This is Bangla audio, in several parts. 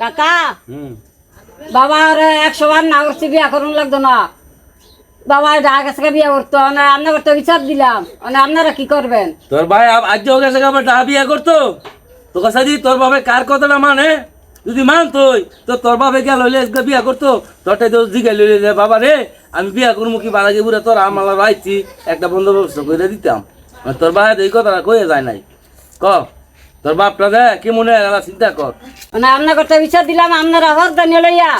কাকা হুম। বাবার একশো বার না করছি বিয়া করুন লাগতো না। বাবা ঢাকা কাছে বিয়া করতো মানে আপনাকে তো হিসাব দিলাম। মানে আপনারা কি করবেন? তোর ভাই আজ হোক গেছে আবার টাকা বিয়া করতো তোর কাছে যদি তোর বাবা কার কথাটা মানে? যদি মানতোই তো তোর বাবা গেল হইলে বিয়া করতো তোরটাই তো জিগাই লইলে যে বাবা রে আমি বিয়া করব কি বুড়ে তোর আমার রাইছি একটা বন্দোবস্ত করে দিতাম। আর তোর বাবা এই কথাটা কয়ে যায় নাই। ক? তোর বাপটা দে কি মনে হয় এলা চিন্তা কর। মানে আপনাকে তো বিচার দিলাম আপনারা হরদানি লইয়া।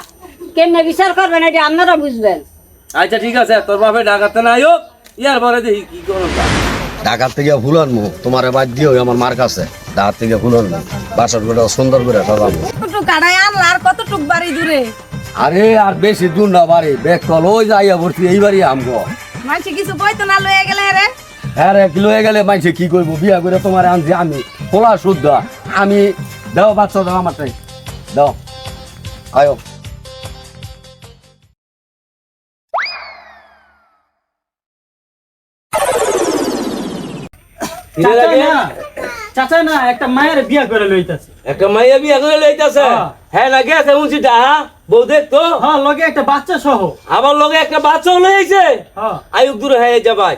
কেমনে বিচার করবেন এটা আপনারা বুঝবেন। আচ্ছা ঠিক আছে তোর বাপে ডাকাতে না হোক ইয়ার পরে দেখি কি করো ঢাকার থেকে ফুলন মু তোমার বাদ দিও আমার মার কাছে। ঢাকার থেকে ফুলন মু বাসর করে সুন্দর করে সাজাবো। কতটুক কাটায় আনলা আর কতটুক বাড়ি দূরে? আরে আর বেশি দূর না বাড়ি বেগ কল ওই যাইয়া ভর্তি এইবারই আমগো মানুষ কিছু কইতো না লয়ে গেলে রে। হ্যাঁ রে কিলো হয়ে গেলে মাইছে কি করব? বিয়া করে তোমার আনছি আমি। খোলা শুদ্ধ। আমি দাও বাচ্চা দাও আমার তাই দাও। আয়ো। চাচা না একটা মায়ের বিয়া করে লইতাছে। একটা মাইয়া বিয়া করে লইতাছে? হ্যাঁ। হ্যাঁ না গেছে উঁচি ডাহা বউ দেখতো? হ্যাঁ লগে একটা বাচ্চা সহ। আবার লগে একটা বাচ্চাও লইছে? হ্যাঁ। আয়ুক দূরে হয়ে যাবাই।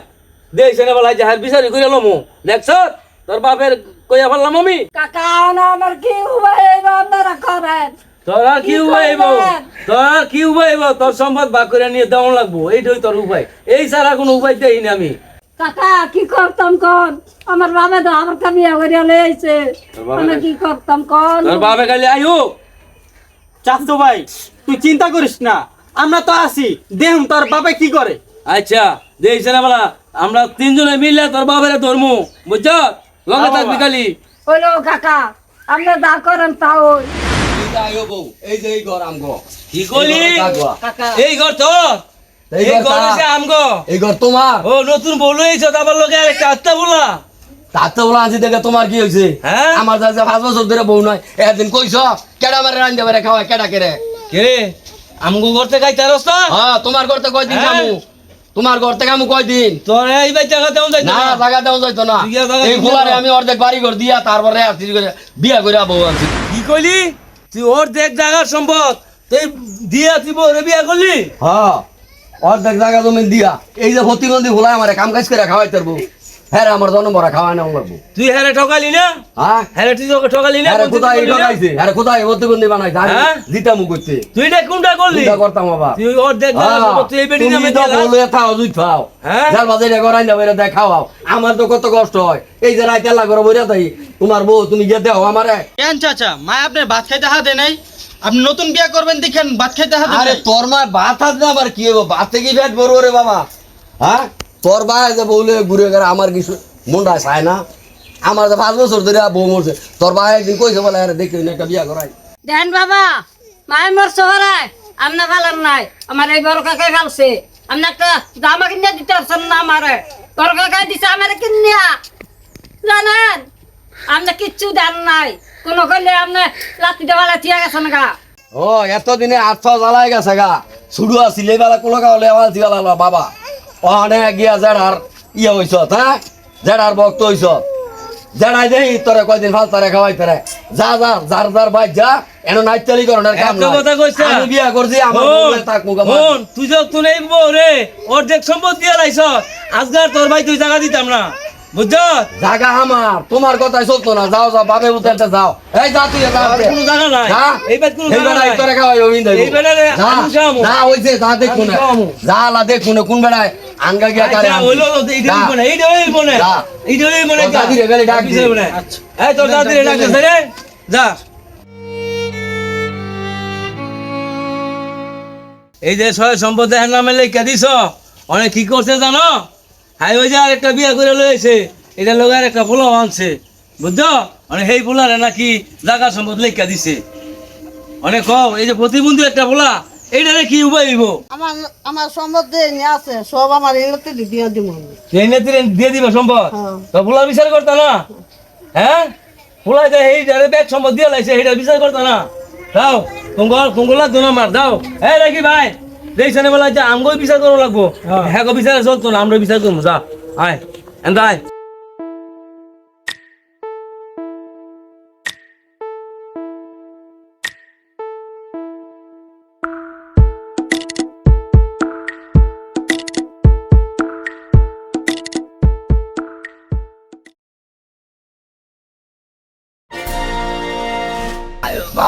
দেখছে না বলা যাহার বিচারি করে লমু। দেখছ তোর বাপের কইয়া ফেললাম আমি। কাকা না আমার কি উপায় আপনারা করেন তোর কি করবেন? তোর কি উপাইব তোর সম্পদ ভাগ করে নিয়ে দেওয়া লাগবো। এইটাই তোর উপায়। এই ছাড়া কোনো উপায় দেইনি আমি। কাকা কি করতাম কন? আমার বাবা তো আমার কা বিয়া করে লইছে আমি কি করতাম কন? তোর বাপে খালি আয়ুক চাচতো ভাই তুই চিন্তা করিস না। আমরা তো আছি। দেহ তোর বাবা কি করে? আচ্ছা দেখছে না বলা আমরা তিনজনে মিললে তোর বাপের ধর্ম বুঝছ? লগে থাকবি। খালি। হইল কাকা আমরা দা করেন তাও এই যে এই ঘর আমগো। কি করলি এই ঘরে থাকবা। কাকা। এই ঘর তোর? এই এই ঘর ঘর আমগো। এই ঘর তোমার। ও নতুন বউ লইছ আবার লগে আরেকটা আত্মা বলা। তাতে বলা আনছি দেখে তোমার কি হয়েছে হ্যাঁ? আমার যা যা পাঁচ বছর ধরে বউ নয় একদিন কইছ কেডা মারে কেডা কে আমগো করতে খাই তারস হ্যাঁ তোমার থেকে কয়দিন হ্যাঁ? তোমার ঘর থেকে আমি কয়দিন তোর এই বাই জায়গা তেমন যাইতো না না? জায়গা দেওয়া যাইতো না। তুই এই দিতে আমি অর্ধেক বাড়ি ঘর দিয়া তারপরে আসছি বিয়া করে বউ আনছি। কি কইলি? তুই অর্ধেক জায়গা সম্পদ তুই দিয়া তুই বউরে বিয়া করলি? হ্যাঁ অর্ধেক জায়গা তুমি দিয়া। এই যে প্রতিবন্ধী ফুলাই আমার কাম কাজ করে খাওয়াই তারবো হ্যাঁ আমার জন্ম ভরা খাওয়াই না লাগবো। তুই হ্যারে ঠকালি না? হ্যাঁ? হ্যারে তুই তোকে ঠকালি না? হ্যাঁ রে, কোথায় ঠকাইছে? হ্যাঁ রে, কোথায়? বানাইছে। আমি হ্যাঁ? দিতাম করতে। তুই এটা কোনটা করলি? চিন্তা করতাম বাবা? তুই ওর দেখ তুই এই বেটি নামে দিলা। বলে দুই খাও। হ্যাঁ? যার বাজে রে গরাই যাবে রে দেখাও। আমার তো কত কষ্ট হয়। এই যে রাইতে করে বইরা তাই তোমার বউ তুমি গিয়ে দেও আমারে। কেন চাচা? মা আপনার ভাত খাইতে হাতে নাই। আপনি নতুন বিয়া করবেন দেখেন ভাত খাইতে হাতে আরে তোর মা ভাত হাত না আবার কি হব ভাত থেকে পেট বড় রে বাবা? হ্যাঁ? তোর ভাই যে বউলে ঘুরে গেলে আমার কিছু মনটা চায় না। আমার তো পাঁচ বছর ধরে বউ মরছে তোর ভাই একদিন কইছে বলে আরে দেখি না একটা বিয়া করাই দেন বাবা মায়ের মোর শহরে আমনা ফালার নাই আমার এই বড় কাকাই ফালছে। আপনি একটা জামা কিনে দিতে পারছেন না আমারে। বড় কাকাই দিছে আমারে কিনিয়া। জানেন আপনি কিচ্ছু দেন নাই। কোনো করলে আপনি লাতি দেওয়ালে ঠিক গেছেন গা ও এতদিনে আটশো জ্বালাই গেছে গা। শুরু আসছিল বেলা কোনো কাউলে আবার জিগালা বাবা। ওখানে গিয়া জেডার ইয়ে হইছ হ্যাঁ জেডার ভক্ত হইছ জেডাই দেই তোরে কয়দিন ফাল তারে খাওয়াই তারে যা যা যার যার ভাই যা এন নাইচালি করণের কাম নাই। কথা কইছে। আমি বিয়া করছি আমার বউলে তুই যখন তুই এই বউ রে দেখ সম্পদ দিয়ে আজকাল তোর ভাই তুই জায়গা দিতাম না। বুঝছ? জাগা আমার তোমার কথাই চলতো না। যাও যাও বাবে উঠে যাও। এই যা তুই যা কোনো জায়গা নাই। যা। এই বাদ কোনো জায়গা নাই। তোরে খাওয়াই অবিন দেব। এই যা, আমি খাওয়ামু। যা যা দেখুন। যা আলা দেখুন কোন বেড়ায় আঙ্গা গিয়া কারে হইল তো, এইটা এইটা হইবো না। এইটা গেলে ডাক পিছে দে। আচ্ছা। এই, তোর দাদিরে ডাক দে, রে। যা। এই যে সয় সম্পদ দেহের নামে লেখা দিছ? অনেক কি করছে জানো? হাই ওই যে আর একটা বিয়া করে লয়েছে এটা লোক আর একটা ফুলাও আনছে। বুঝছ? অনেক সেই ফুলারে নাকি জাগা সম্পদ লেখা দিছে। অনেক কও এই যে প্রতিবন্ধী একটা ফুলা এইটারে কি উপায় হইব? আমার আমার সম্বন্ধে নিয়ে আছে সব আমার এলাতে দিয়ে দিব নেত্রী দিয়ে দিবা সম্পদ? হ্যাঁ। তো ফুলা বিচার করতা না? হ্যাঁ? ফুলা যে এই যারে ব্যাগ সম্পদ দিয়ে লাইছে এইটা বিচার করতা না? দাও কুঙ্গল কুঙ্গলা দু নম্বর দাও এই রাখি ভাই দেখছেন বলা যে আমগো বিচার করব লাগবো। হ্যাঁ। গো বিচার চলতো না আমরা বিচার করব যা আয় এন্ড আয়।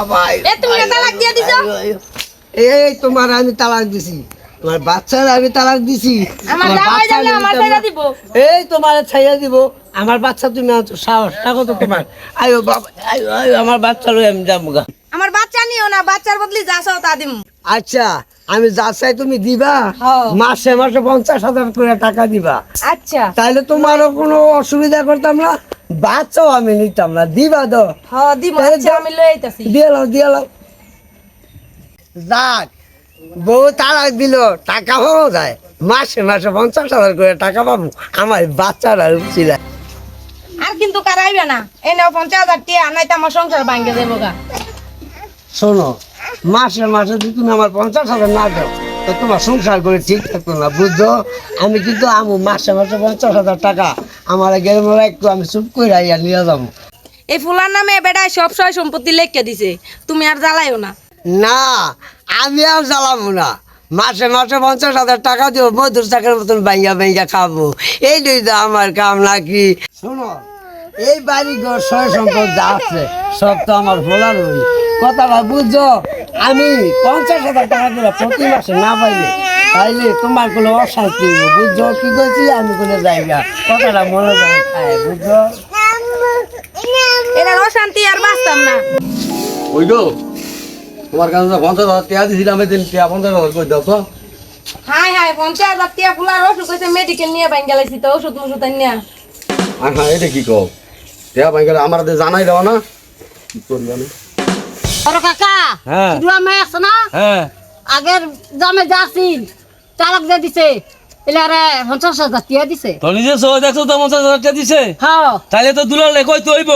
এ, তুমি না তালাক দিয়ে দিছো? এই তোমার আমি তালাক দিছি। তোমার বাচ্চার আমি তালাক দিছি। আমার জামাই জানলে আমার তালাক- দিব। এই তোমার ছাইয়া দিব। আমার বাচ্চা তুমি আনছো তোমার। আয়ো বাবা আয়ো আয়ো আমার বাচ্চা লই আমি যাব গা। আমার বাচ্চা নিও না বাচ্চার বদলি যা চাও তা দিম। আচ্ছা আমি যা চাই তুমি দিবা। মাসে মাসে পঞ্চাশ হাজার করে টাকা দিবা। আচ্ছা। তাহলে তোমারও কোনো অসুবিধা করতাম না? বাচ্চাও আমি নিতাম না দিবা তো। হ দিব তাহলে আচ্ছা। আমি লই দিয়ে লাও দিয়ে লাও। যাক বউ তালাক দিল টাকা পাবো যায়। মাসে মাসে পঞ্চাশ হাজার করে টাকা পাবো আমার বাচ্চারা ছিল আর কিন্তু কারাইবে না? এই নাও পঞ্চাশ হাজার টিয়া নাই তো আমার সংসার ভাঙ্গে দেবো গা শোনো মাসে মাসে যদি তুমি আমার পঞ্চাশ হাজার না দাও তো তোমার সংসার করে ঠিক থাকতো না বুঝছ? আমি কিন্তু আমু মাসে মাসে পঞ্চাশ হাজার টাকা আমার গেলে একটু আমি চুপ করে আইয়া নিয়ে যাব। এই ফুলার নামে বেটায় সব সয় সম্পত্তি লেখকে দিছে তুমি আর জ্বালাইও না। না আমি আর জ্বালাবো না। মাসে মাসে পঞ্চাশ হাজার টাকা দিব মধুর চাকের মতন বাইঙ্গা বাইঙ্গা খাব। এই দুই তো আমার কাম নাকি। শোনো এই বাড়ি ঘর সয় সম্পদ যা আছে সব তো আমার ভোলার ওই কথাটা বুঝছ? আমি পঞ্চাশ হাজার টাকা করে প্রতি মাসে না পাইলে তাইলে তোমার কোনো অশান্তি বুঝছ? কি করছি আমি কোনো জায়গা কথাটা মনে যায় বুঝছ? এরা অশান্তি আর বাঁচতাম না। ওই তো তোমার কাছে তো পঞ্চাশ হাজার টাকা দিয়েছিলাম এদিন টাকা পঞ্চাশ হাজার করে দাও তো? হাই হাই পঞ্চাশ হাজার টিয়া ফুলার অসুখ হয়েছে মেডিকেল নিয়ে বাইঙ্গা লাইছি তো ওষুধ মষুধ নিয়ে হ্যাঁ হ্যাঁ এটা কি কও? টাকা পাই গেলে আমার জানাই দেওয়া না। কি করবি আমি? কাকা হ্যাঁ। শুধু আমি আছে না হ্যাঁ। আগের জামে যা ছিল তালাক দিয়ে দিছে এলারে পঞ্চাশ হাজার টিয়া দিছে। তো নিজে সহ দেখছ তো পঞ্চাশ হাজার টাকা দিছে? হ্যাঁ। তাহলে তো দুলাল কই তো হইব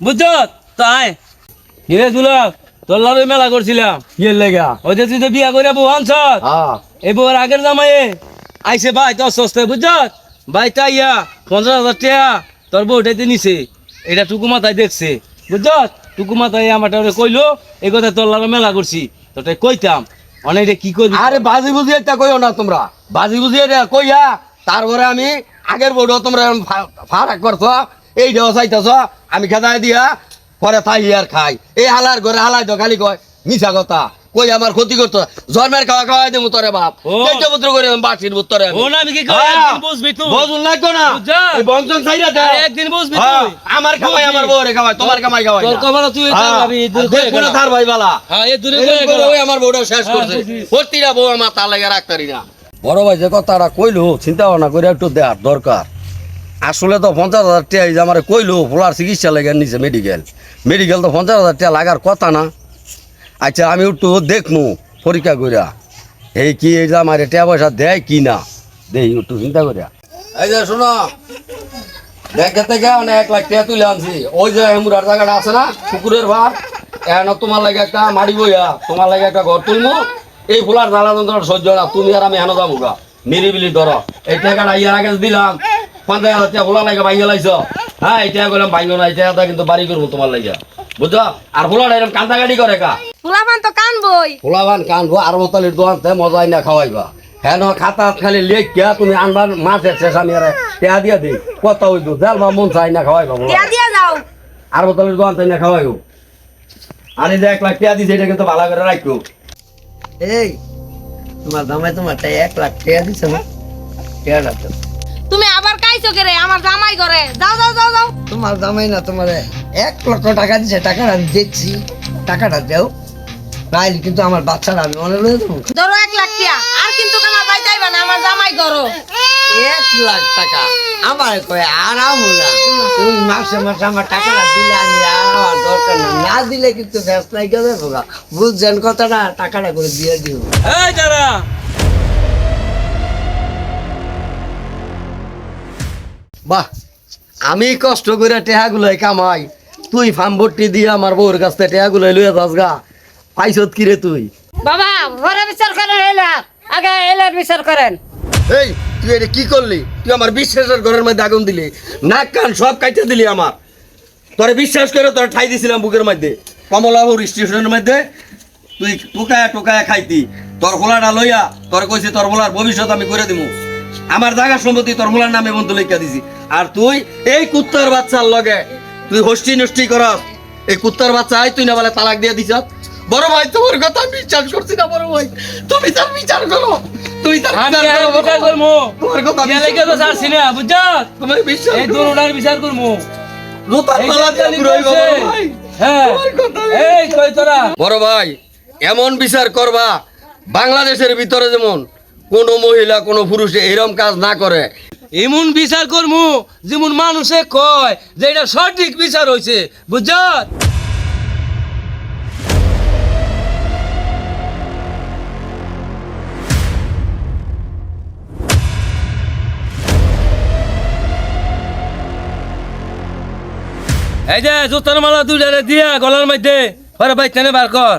বুঝছ? তো আয় কিরে দুলাল তোর লড়াই মেলা করছিলাম। কি লেগা। ওই যে তুই তো বিয়া করে বউ আনছ? হ্যাঁ। এই বউর আগের জামাইয়ে আইসে ভাই তোর সস্তে বুঝছ? ভাই তাই ইয়া পঞ্চাশ হাজার টাকা তোর বউ উঠাইতে নিছে এটা টুকু মাথায় দেখছে বুঝছ? টুকু তাই আমার কইলো, এই কথা তোর লাগে মেলা করছি। তোটাই কইতাম অনেকটা কি করবি আরে বাজি বুঝি একটা কইও না তোমরা। বাজি বুঝি এটা কইয়া, তারপরে আমি আগের বড় তোমরা ফারাক করছ এই দেওয়া চাইতেছ, আমি খেদাই দিয়া, পরে তাই আর খাই। এই হালার ঘরে হালাই তো খালি কয়, মিছা কথা। কই আমার ক্ষতি করতো জন্মের খাওয়া খাওয়াই দেবো তোরে বাপ। চৈত্য পুত্র করে বাসির না আমি কি কই? হ্যাঁ। একদিন বুঝবি তুই। বজুন লাগতো না। এই বংশন ছাইরা দে। একদিন বুঝবি হ্যাঁ, তুই। আমার কামাই আমার। বউরে খাওয়াই তোমার কামাই খাওয়াই তোর। তুই হ্যাঁ, ভাবি, দূরে আর না তার ভাই বালা। হ্যাঁ এ দূরে করে আমার বউটা শেষ হ্যাঁ, করছে। প্রতিটা বউ আমার তার লাগে রাখতারি না। বড় ভাই যে কথাটা কইলো চিন্তা ভাবনা করে একটু দেওয়ার দরকার। আসলে তো পঞ্চাশ হাজার টাকা আমার কইলো ফোলার চিকিৎসা লেগে নিছে মেডিকেল মেডিকেল তো পঞ্চাশ হাজার টাকা লাগার কথা না। আচ্ছা আমি একটু দেখমু, পরীক্ষা করিয়া এই কি এই যে আমার টাকা পয়সা দেয় কি না? দেই, একটু চিন্তা করিয়া এই যে শোনো, ব্যাংকের থেকে মানে এক লাখ টাকা তুলে আনছি। ওই যে হেমুরার জায়গাটা আছে না, পুকুরের ভার এখন তোমার লাগে একটা মারি বইয়া, তোমার লাগে একটা ঘর তুলবো এই ফুলার জ্বালা যন্ত্রণা সহ্য না, তুমি আর আমি হেন যাব গা। নিরিবিলি ধরো। এই টাকাটা ইয়ার আগে দিলাম, পঞ্চাশ হাজার টাকা ফুলা লাগে ভাইয়া লাইছ। হ্যাঁ এই টাকা করলাম ভাইঙ্গ না, এই টাকাটা কিন্তু বাড়ি করব তোমার লাগে। বুঝছ? আর ফুলাটা এরকম কান্দাকাটি করে কা। ফুলাফান তো কানবই। পোলাবান কানবো আর বোতলের দোকানতে মজাই না খাওয়াইবা। হ্যাঁ খাতা খালি লেখিয়া তুমি আনবার মাছের শেষ আমি আর টেয়া দিয়া দিই। কত হইতো দেল বা মন চাই না খাওয়াইবা। টিয়া দিয়া যাও। আর বোতলের দোকানতে না খাওয়াইও আর যে এক লাখ টেয়া দিছে এটা কিন্তু ভালো করে রাখো এই তোমার দামে তোমার টাই এক লাখ টাকা দিছে না? টাকাটা তো। তুমি আবার কাইছো কে রে আমার জামাই করে যাও যাও যাও যাও। তোমার দামে না তোমার এক লক্ষ টাকা দিছে টাকাটা আমি দেখছি টাকাটা দেও। নাইলে কিন্তু আমার বাচ্চারা আমি মনে লয়ে দেবো ধরো এক লাখ টিয়া। আর কিন্তু তোমার ভাই চাইবা না আমার জামাই করো। এক লাখ টাকা। আমার কয়ে আরাম না। তুমি মাসে মাসে আমার টাকাটা দিলে আমি আমার দরকার না না দিলে কিন্তু নাই গেলে বুঝছেন কথাটা? টাকাটা করে দিয়ে দিও। এই যারা! বাহ আমি কষ্ট করে টেহাগুলো কামাই। তুই ফার্ম ভর্তি দিয়ে আমার বউর কাছ থেকে টেহাগুলো লইয়া যাস গা। পাইছত কিরে তুই? বাবা ঘরে বিচার করেন এলার আগে এলার বিচার করেন। এই তুই এটা কি করলি? তুই আমার বিশ্বাসের ঘরের মধ্যে আগুন দিলি। নাক কান সব কাইতে দিলি আমার। তোরে বিশ্বাস করে তোর ঠাই দিছিলাম বুকের মধ্যে। কমলাপুর স্টেশনের মধ্যে। তুই টোকায়া টোকায়া খাইতি। তোর হোলাটা লইয়া তোর কইছি তোর হোলার ভবিষ্যৎ আমি করে দিব আমার জায়গা সম্পত্তি তোর হোলার নামে বন্ধু লিখা দিছি। আর তুই এই কুত্তার বাচ্চার লগে তুই হস্টি নষ্টি করস। এই কুত্তার বাচ্চা আই তুই না বলে তালাক দিয়ে দিছ বড় ভাই তোমার কথা আমি বিশ্বাস করছি না বড় ভাই। তুমি তার বিচার করো। তুমি তার বিচার করো বিচার। তোমার কথা গেলে বিশ্বাস কে তো ছাড়ছি না বুঝছ? তোমার বিশ্বাস এই করো। দুটার বিচার করব। জোতার এই মালা দিয়ে বড় ভাই। হ্যাঁ। তোমার কথা আমি- এই কই তোরা? বড় ভাই এমন বিচার করবা বাংলাদেশের ভিতরে যেমন কোনো মহিলা কোনো পুরুষ এরম কাজ না করে। এমন বিচার করমু যেমন মানুষে কয় যে এটা সঠিক বিচার হইছে বুঝছ? এই যে জুতার মালা দুইটারে দিয়া গলার মধ্যে পরে বাইতে বার কর।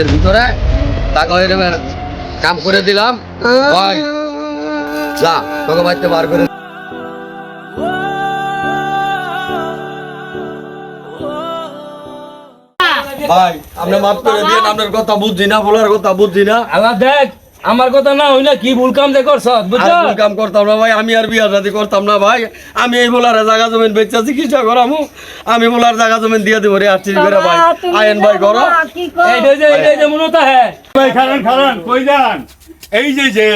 এর ভিতরে এরম কাম করে দিলাম। ভাই যা তোকে বাড়িতে বার করে ভাই আপনি মাফ করে দিন আপনার কথা বুঝছি না বলার কথা বুঝছি না। আল্লাহ দেখ আমার কথা না হইলে কি ভুল কাম যে করছ বুঝছ? ভুল কাম করতাম না ভাই আমি আর বিয়া শাদি করতাম না ভাই। আমি এই বলার জায়গা জমিন বেচা চিকিৎসা করামু আমি বলার জায়গা জমিন দিয়ে দিব রে আসছি করে ভাই। আয়েন ভাই করো। এইটাই যে এইটাই যে মনে হ্যাঁ ভাই খারান খারান কই যান? এই যে যে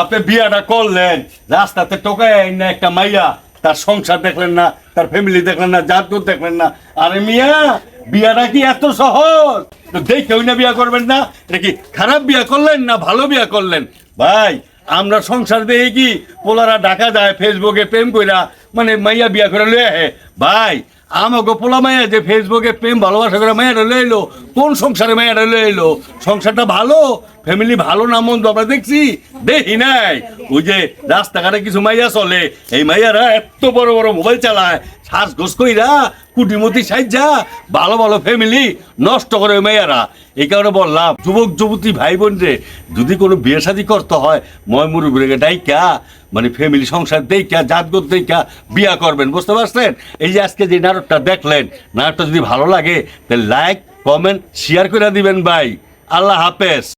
আপনি বিয়াটা করলেন রাস্তাতে টোকায় না একটা মাইয়া। তার সংসার দেখলেন না, তার ফ্যামিলি দেখলেন না, জাত দেখলেন না। আরে মিয়া, বিয়াটা কি এত সহজ? তো দেখে ওই না বিয়া করবেন না। এটা কি খারাপ বিয়া করলেন না ভালো বিয়া করলেন? ভাই, আমরা সংসার দেখে কি পোলারা ডাকা যায়, ফেসবুকে প্রেম কইরা মানে মাইয়া বিয়া করে লয়ে আহে? ভাই আমাকে পোলা মাইয়া যে ফেসবুকে প্রেম, ভালোবাসা করে মাইয়াটা লয়ে এলো কোন সংসারে মাইয়াটা লয়ে এলো? সংসারটা ভালো? ফ্যামিলি ভালো না মন্দ? আমরা দেখছি, দেখি নাই। ওই যে রাস্তাঘাটে কিছু মাইয়া চলে। এই মাইয়ারা এত বড় বড় মোবাইল চালায় শ্বাস ঘোষ কইরা কুটিমতি সাইজা ভালো ভালো ফ্যামিলি নষ্ট করে ওই মেয়েরা এই কারণে বললাম, যুবক, যুবতী, ভাই, বোন রে, যদি কোনো বিয়ে শাদী করতে হয় ময় মুরু মুরুবুরে ডাইকা মানে ফ্যামিলি সংসার দেইকা, জাতগত দেইকা, বিয়া করবেন। বুঝতে পারছেন? এই যে আজকে যে নাটকটা দেখলেন, নাটকটা যদি ভালো লাগে, তাহলে লাইক কমেন্ট শেয়ার করে দিবেন ভাই। আল্লাহ হাফেজ।